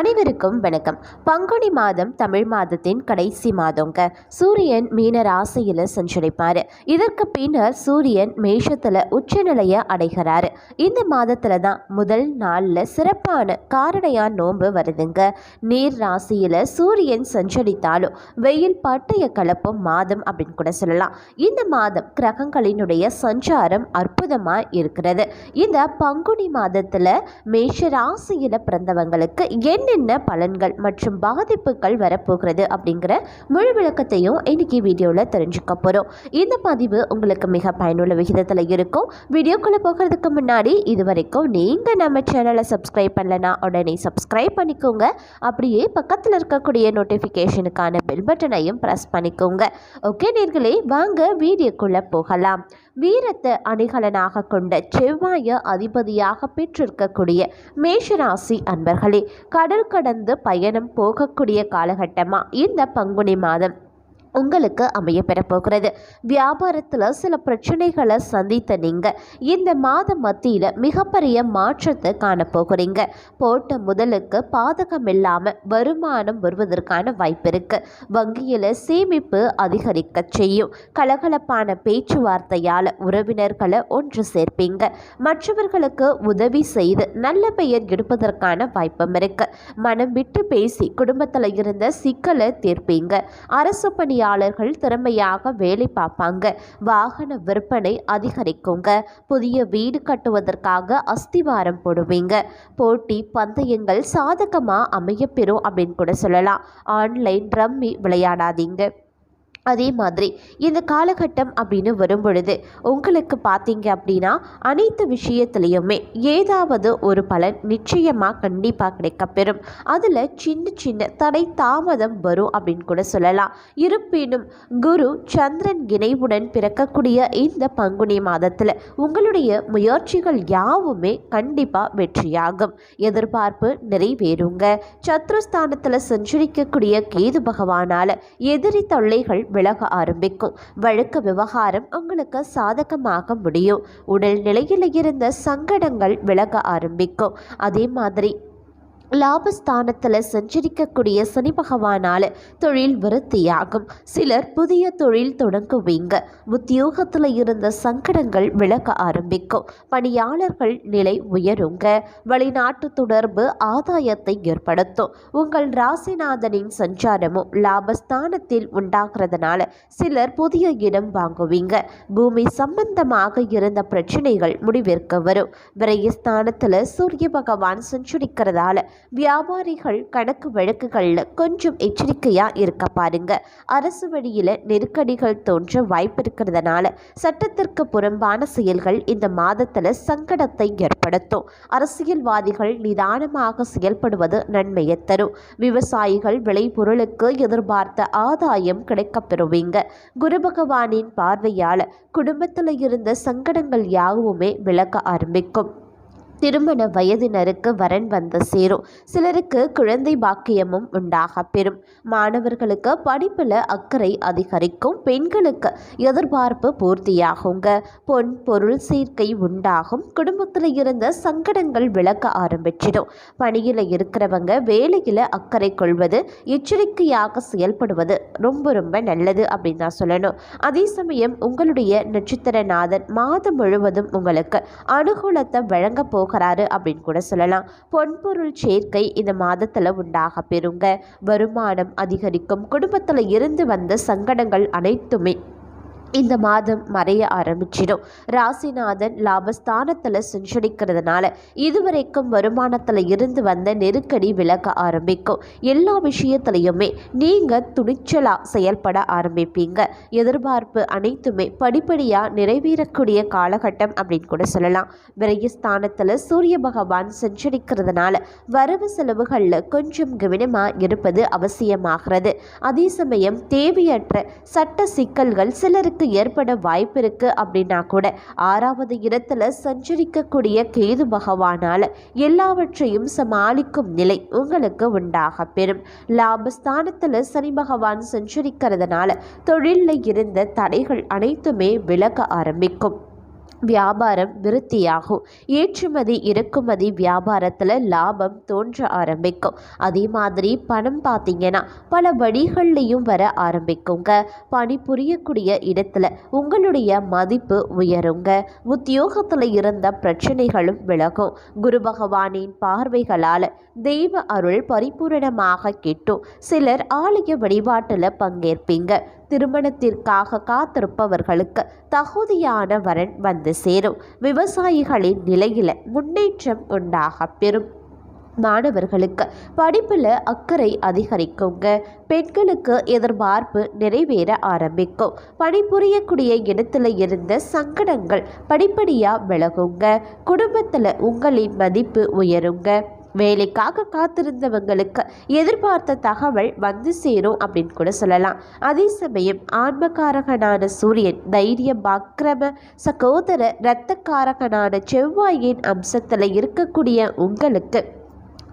அனைவருக்கும் வணக்கம். பங்குனி மாதம் தமிழ் மாதத்தின் கடைசி மாதங்க. சூரியன் மீன ராசியில் சஞ்சரிப்பார். இதற்கு பின்னர் சூரியன் மேஷத்தில் உச்சநிலையை அடைகிறாரு. இந்த மாதத்தில் தான் முதல் நாளில் சிறப்பான காரணையான நோன்பு வருதுங்க. நீர் ராசியில் சூரியன் சஞ்சரித்தாலும் வெயில் பட்டைய கலப்பும் மாதம் அப்படின்னு கூட சொல்லலாம். இந்த மாதம் கிரகங்களினுடைய சஞ்சாரம் அற்புதமாக இருக்கிறது. இந்த பங்குனி மாதத்தில் மேஷ ராசியில் பிறந்தவங்களுக்கு என்ன என்னென்ன பலன்கள் மற்றும் பாதிப்புகள் வரப்போகிறது அப்படிங்கிற முழு விளக்கத்தையும் இன்னைக்கு வீடியோவில் தெரிஞ்சுக்க போகிறோம் இந்த பதிவு உங்களுக்கு மிக பயனுள்ள விகிதத்தில் இருக்கும். வீடியோக்குள்ளே போகிறதுக்கு முன்னாடி இது வரைக்கும் நீங்கள் நம்ம சேனலை சப்ஸ்கிரைப் பண்ணலனா உடனே சப்ஸ்கிரைப் பண்ணிக்கோங்க. அப்படியே பக்கத்தில் இருக்கக்கூடிய நோட்டிஃபிகேஷனுக்கான பெல் பட்டனையும் ப்ரெஸ் பண்ணிக்கோங்க. ஓகே நேர்களே வாங்க வீடியோக்குள்ளே போகலாம். வீரத்தை அணிகலனாக கொண்ட செவ்வாய அதிபதியாக பெற்றிருக்கக்கூடிய மேஷராசி அன்பர்களே கடல் கடந்து பயணம் போகக்கூடிய காலகட்டமாக இந்த பங்குனி மாதம் உங்களுக்கு அமைய பெறப்போகிறது வியாபாரத்தில் சில பிரச்சனைகளை சந்தித்த நீங்கள் இந்த மாத மத்தியில் மிகப்பெரிய மாற்றத்தை காணப்போகிறீங்க போட்ட முதலுக்கு பாதகம் இல்லாமல் வருமானம் வருவதற்கான வாய்ப்பு இருக்குது வங்கியில் சேமிப்பு அதிகரிக்க செய்யும். கலகலப்பான பேச்சுவார்த்தையால் உறவினர்களை ஒன்று சேர்ப்பீங்க. மற்றவர்களுக்கு உதவி செய்து நல்ல பெயர் எடுப்பதற்கான வாய்ப்பும் இருக்குது மனம் விட்டு பேசி குடும்பத்தில் இருந்த சிக்கலை தீர்ப்பீங்க. அரசு பணி உற்பத்தியாளர்கள் திறமையாக வேலை பார்ப்பாங்க. வாகன விற்பனை அதிகரிக்குங்க. புதிய வீடு கட்டுவதற்காக அஸ்திவாரம் போடுவீங்க. போட்டி பந்தயங்கள் சாதகமாக அமையப்பெறும் அப்படின்னு கூட சொல்லலாம். ஆன்லைன் ரம்மி விளையாடாதீங்க. அதே மாதிரி இந்த காலகட்டம் அப்படின்னு வரும்பொழுது உங்களுக்கு பார்த்தீங்க அப்படின்னா அனைத்து விஷயத்துலேயுமே ஏதாவது ஒரு பலன் நிச்சயமாக கண்டிப்பாக கிடைக்கப்பெறும் அதில் சின்ன சின்ன தடை தாமதம் வரும் அப்படின்னு கூட சொல்லலாம். இருப்பினும் குரு சந்திரன் இணைவுடன் பிறக்கக்கூடிய இந்த பங்குனி மாதத்தில் உங்களுடைய முயற்சிகள் யாவுமே கண்டிப்பாக வெற்றியாகும். எதிர்பார்ப்பு நிறைவேறுங்க. சத்ருஸ்தானத்தில் சஞ்சரிக்கக்கூடிய கேது பகவானால் எதிரி தொல்லைகள் விலக ஆரம்பிக்கும். வழக்கு விவகாரம் உங்களுக்கு சாதகமாக முடியும். உடல் நிலையில் இருந்த சங்கடங்கள் விலக ஆரம்பிக்கும். அதே மாதிரி லாபஸ்தானத்தில் சஞ்சரிக்கக்கூடிய சனி பகவானால் தொழில் விருத்தியாகும். சிலர் புதிய தொழில் தொடங்குவீங்க. உத்தியோகத்தில் இருந்த சங்கடங்கள் விலக ஆரம்பிக்கும். பணியாளர்கள் நிலை உயருங்க. வெளிநாட்டு தொடர்பு ஆதாயத்தை ஏற்படுத்தும். உங்கள் ராசிநாதனின் சஞ்சாரமும் லாபஸ்தானத்தில் உண்டாகிறதுனால சிலர் புதிய இடம் வாங்குவீங்க. பூமி சம்பந்தமாக இருந்த பிரச்சனைகள் முடிவிற்கு வரும். விரயஸ்தானத்தில் சூரிய பகவான் சஞ்சரிக்கிறதால வியாபாரிகள் கணக்கு வழக்குகளில் கொஞ்சம் எச்சரிக்கையாக இருக்க பாருங்க. அரசு வழியில் நெருக்கடிகள் தோன்ற வாய்ப்பு இருக்கிறதுனால சட்டத்திற்கு புறம்பான செயல்கள் இந்த மாதத்தில் சங்கடத்தை ஏற்படுத்தும். அரசியல்வாதிகள் நிதானமாக செயல்படுவது நன்மையை தரும். விவசாயிகள் விளைபொருளுக்கு எதிர்பார்த்த ஆதாயம் கிடைக்கப்பெறுவீங்க. குரு பகவானின் பார்வையால் குடும்பத்தில் இருந்த சங்கடங்கள் யாவுமே விளக்க ஆரம்பிக்கும். திருமண வயதினருக்கு வரன் வந்து சேரும். சிலருக்கு குழந்தை பாக்கியமும் உண்டாக பெறும். மாணவர்களுக்கு படிப்பில் அக்கறை அதிகரிக்கும். பெண்களுக்கு எதிர்பார்ப்பு பூர்த்தியாகுங்க. பொன் பொருள் சேர்க்கை உண்டாகும். குடும்பத்தில் இருந்த சங்கடங்கள் விளக்க ஆரம்பிச்சிடும். பணியில் இருக்கிறவங்க வேலையில் அக்கறை கொள்வது எச்சரிக்கையாக செயல்படுவது ரொம்ப ரொம்ப நல்லது அப்படின்னு தான் சொல்லணும். அதே சமயம் உங்களுடைய நட்சத்திரநாதன் மாதம் முழுவதும் உங்களுக்கு அனுகூலத்தை வழங்க போக போகிறாரு அப்படின்னு கூட சொல்லலாம். பொன்பொருள் சேர்க்கை இந்த மாதத்தில் உண்டாக பெறுங்க. வருமானம் அதிகரிக்கும். குடும்பத்தில் இருந்து வந்த சங்கடங்கள் அனைத்துமே இந்த மாதம் மறைய ஆரம்பிச்சிடும். ராசிநாதன் லாபஸ்தானத்தில் சஞ்சரிக்கிறதுனால இதுவரைக்கும் வருமானத்தில் இருந்து வந்த நெருக்கடி விலக ஆரம்பிக்கும். எல்லா விஷயத்துலையுமே நீங்கள் துணிச்சலாக செயல்பட ஆரம்பிப்பீங்க. எதிர்பார்ப்பு அனைத்துமே படிப்படியாக நிறைவேறக்கூடிய காலகட்டம் அப்படின்னு கூட சொல்லலாம். விரயஸ்தானத்தில் சூரிய பகவான் சஞ்சரிக்கிறதுனால வரவு செலவுகளில் கொஞ்சம் கவனமாக இருப்பது அவசியமாகிறது. அதே சமயம் தேவையற்ற சட்ட சிக்கல்கள் சிலருக்கு உங்களுக்கு ஏற்பட வாய்ப்பு இருக்கு அப்படின்னா கூட ஆறாவது இடத்துல சஞ்சரிக்கக்கூடிய கேது பகவானால் எல்லாவற்றையும் சமாளிக்கும் நிலை உங்களுக்கு உண்டாக பெறும். லாபஸ்தானத்தில் சனி பகவான் சஞ்சரிக்கிறதுனால தொழிலில் இருந்த தடைகள் அனைத்துமே விலக ஆரம்பிக்கும். வியாபாரம் விருத்தியாகும். ஏற்றுமதி இறக்குமதி வியாபாரத்தில் லாபம் தோன்ற ஆரம்பிக்கும். அதே மாதிரி பணம் பார்த்தீங்கன்னா பல வழிகள்லையும் வர ஆரம்பிக்குங்க. பணிபுரியக்கூடிய இடத்துல உங்களுடைய மதிப்பு உயருங்க. உத்தியோகத்தில் இருந்த பிரச்சனைகளும் விலகும். குரு பகவானின் பார்வைகளால் தெய்வ அருள் பரிபூரணமாக கிட்டும். சிலர் ஆலய வழிபாட்டில் பங்கேற்பீங்க. திருமணத்திற்காக காத்திருப்பவர்களுக்கு தகுதியான வரன் வந்து சேரும். விவசாயிகளின் நிலையில் முன்னேற்றம் உண்டாக பெறும். மாணவர்களுக்கு படிப்பில் அக்கறை அதிகரிக்குங்க. பெண்களுக்கு எதிர்பார்ப்பு நிறைவேற ஆரம்பிக்கும். பணிபுரியக்கூடிய இடத்துல இருந்த சங்கடங்கள் படிப்படியாக விலகுங்க. குடும்பத்தில் உங்களின் மதிப்பு உயருங்க. வேலைக்காக காத்திருந்தவங்களுக்கு எதிர்பார்த்த தகவல் வந்து சேரும் அப்படின்னு கூட சொல்லலாம். அதே சமயம் ஆன்மகாரகனான சூரியன் தைரியம் அக்கிரம சகோதர இரத்தக்காரகனான செவ்வாயின் அம்சத்தில் இருக்கக்கூடிய உங்களுக்கு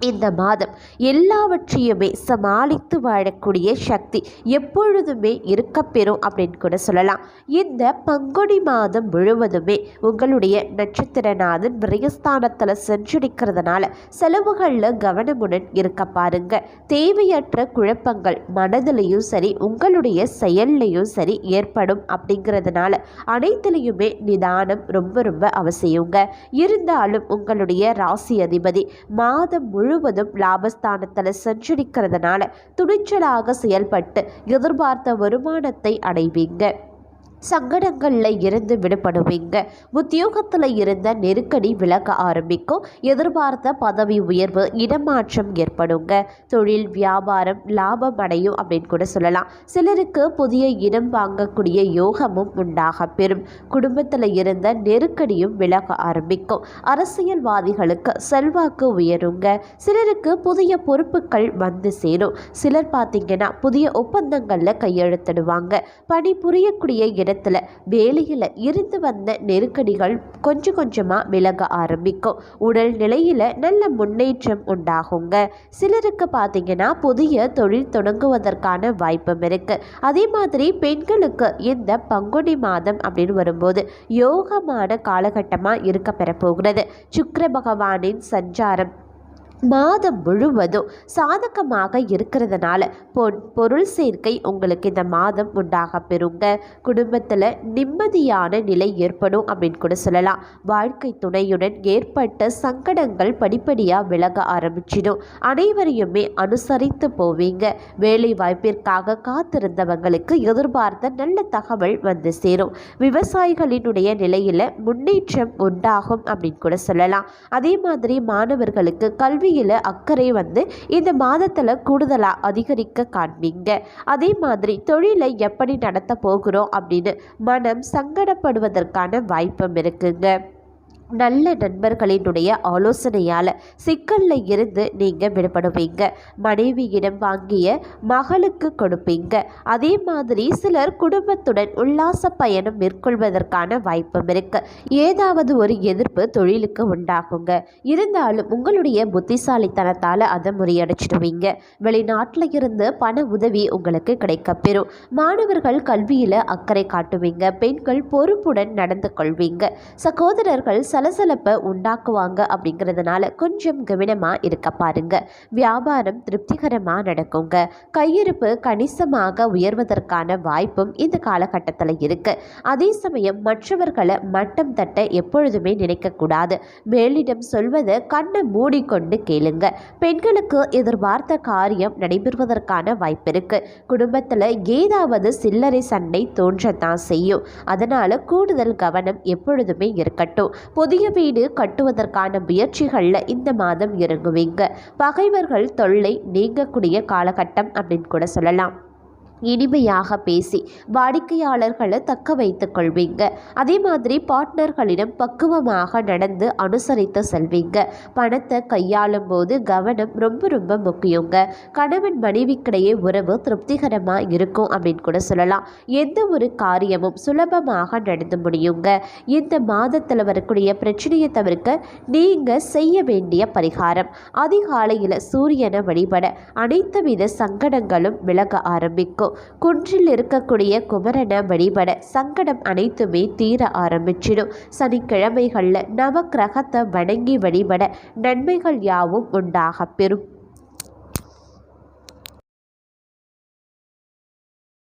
இந்த மாதம் எல்லாவற்றையுமே சமாளித்து வாழக்கூடிய சக்தி எப்பொழுதுமே இருக்கப்பெறும் அப்படின்னு கூட சொல்லலாம். இந்த பங்குனி மாதம் முழுவதுமே உங்களுடைய நட்சத்திரநாதன் விரயஸ்தானத்தில் சென்றடிக்கிறதுனால செலவுகளில் கவனமுடன் இருக்க பாருங்க. தேவையற்ற குழப்பங்கள் மனதிலையும் சரி உங்களுடைய செயல்லையும் சரி ஏற்படும் அப்படிங்கிறதுனால அனைத்துலேயுமே நிதானம் ரொம்ப ரொம்ப அவசியங்க. இருந்தாலும் உங்களுடைய ராசி அதிபதி மாதம் முழு முழுவதும் லாபஸ்தானத்தில் சஞ்சரிக்கிறதுனால துணிச்சலாக செயல்பட்டு எதிர்பார்த்த வருமானத்தை அடைவீங்க. சங்கடங்களில் இருந்து விடுபடுவீங்க. உத்தியோகத்தில் இருந்த நெருக்கடி விலக ஆரம்பிக்கும். எதிர்பார்த்த பதவி உயர்வு இடமாற்றம் ஏற்படுங்க. தொழில் வியாபாரம் லாபம் அடையும் அப்படின்னு கூட சொல்லலாம். சிலருக்கு புதிய இடம் வாங்கக்கூடிய யோகமும் உண்டாக பெறும். குடும்பத்தில் இருந்த நெருக்கடியும் விலக ஆரம்பிக்கும். அரசியல்வாதிகளுக்கு செல்வாக்கு உயருங்க. சிலருக்கு புதிய பொறுப்புகள் வந்து சேரும். சிலர் பார்த்தீங்கன்னா புதிய ஒப்பந்தங்களில் கையெழுத்திடுவாங்க. பணி புரியக்கூடிய இடம் வேலையில் இருந்து வந்த நெருக்கடிகள் கொஞ்சம் கொஞ்சமாக விலக ஆரம்பிக்கும். உடல் நிலையில் நல்ல முன்னேற்றம் உண்டாகுங்க. சிலருக்கு பார்த்தீங்கன்னா புதிய தொழில் தொடங்குவதற்கான வாய்ப்பும் இருக்குது அதே மாதிரி பெண்களுக்கு இந்த பங்குனி மாதம் அப்படின்னு வரும்போது யோகமான காலகட்டமாக இருக்க பெறப்போகிறது சுக்கர பகவானின் சஞ்சாரம் மாதம் முழுவதும் சாதகமாக இருக்கிறதுனால பொன் பொருள் சேர்க்கை உங்களுக்கு இந்த மாதம் உண்டாக பெறுங்க. குடும்பத்தில் நிம்மதியான நிலை ஏற்படும் அப்படின்னு கூட சொல்லலாம். வாழ்க்கை துணையுடன் ஏற்பட்ட சங்கடங்கள் படிப்படியாக விலக ஆரம்பிச்சிடும். அனைவரையுமே அனுசரித்து போவீங்க. வேலை வாய்ப்பிற்காக காத்திருந்தவங்களுக்கு எதிர்பார்த்த நல்ல தகவல் வந்து சேரும். விவசாயிகளினுடைய நிலையில் முன்னேற்றம் உண்டாகும் அப்படின்னு கூட சொல்லலாம். அதே மாதிரி மாணவர்களுக்கு கல்வி கல்வியில் அக்கறை வந்து இந்த மாதத்தில் கூடுதலாக அதிகரிக்க காண்பீங்க. அதே மாதிரி தொழிலை எப்படி நடத்த போகிறோம் அப்படின்னு மனம் சங்கடப்படுவதற்கான வாய்ப்பும் இருக்குங்க. நல்ல நண்பர்களினுடைய ஆலோசனையால் சிக்கலில் இருந்து நீங்கள் விடுபடுவீங்க. மனைவியிடம் வாங்கிய மகளுக்கு கொடுப்பீங்க. அதே மாதிரி சிலர் குடும்பத்துடன் உல்லாச பயணம் மேற்கொள்வதற்கான வாய்ப்பும் இருக்கு. ஏதாவது ஒரு எதிர்ப்பு தொழிலுக்கு உண்டாகுங்க. இருந்தாலும் உங்களுடைய புத்திசாலித்தனத்தால் அதை முறியடிச்சிடுவீங்க. வெளிநாட்டில் இருந்து பண உதவி உங்களுக்கு கிடைக்கப்பெறும் மாணவர்கள் கல்வியில் அக்கறை காட்டுவீங்க. பெண்கள் பொறுப்புடன் நடந்து கொள்வீங்க. சகோதரர்கள் சலசலப்பை உண்டாக்குவாங்க அப்படிங்கிறதுனால கொஞ்சம் கவனமாக இருக்க பாருங்க. வியாபாரம் திருப்திகரமாக நடக்குங்க. கையிருப்பு கணிசமாக உயர்வதற்கான வாய்ப்பும் இந்த காலகட்டத்தில் இருக்கு. அதே சமயம் மற்றவர்களை மட்டம் தட்ட எப்பொழுதுமே நினைக்கக்கூடாது மேலிடம் சொல்வதை கண்ணை மூடிக்கொண்டு கேளுங்க. பெண்களுக்கு எதிர்பார்த்த காரியம் நடைபெறுவதற்கான வாய்ப்பு இருக்கு. குடும்பத்தில் ஏதாவது சில்லறை சண்டை தோன்றத்தான் செய்யும். அதனால கூடுதல் கவனம் எப்பொழுதுமே இருக்கட்டும். புதிய வீடு கட்டுவதற்கான முயற்சிகளில் இந்த மாதம் இறங்குவீங்க. பகைவர்கள் தொல்லை நீங்கக்கூடிய காலகட்டம் அப்படின்னு கூட சொல்லலாம். இனிமையாக பேசி வாடிக்கையாளர்களை தக்க வைத்துக் கொள்வீங்க. அதே மாதிரி பார்ட்னர்களிடம் பக்குவமாக நடந்து அனுசரித்து செல்வீங்க. பணத்தை கையாளும் போது கவனம் ரொம்ப ரொம்ப முக்கியங்க. கணவன் மனைவிக்கிடையே உறவு திருப்திகரமாக இருக்கும் அப்படின்னு கூட சொல்லலாம். எந்த ஒரு காரியமும் சுலபமாக நடந்து முடியுங்க. இந்த மாதத்தில் வரக்கூடிய பிரச்சனையை தவிர்க்க நீங்கள் செய்ய வேண்டிய பரிகாரம். அதிகாலையில் சூரியனை வழிபட அனைத்து வித சங்கடங்களும் விலக ஆரம்பிக்கும். குன்றில் இருக்கக்கூடிய குமரனை வழிபட சங்கடம் அனைத்துமே தீர ஆரம்பிச்சிடும். சனிக்கிழமைகளில் நவக்கிரகத்தை வணங்கி வழிபட நன்மைகள் யாவும் உண்டாக பெறும்.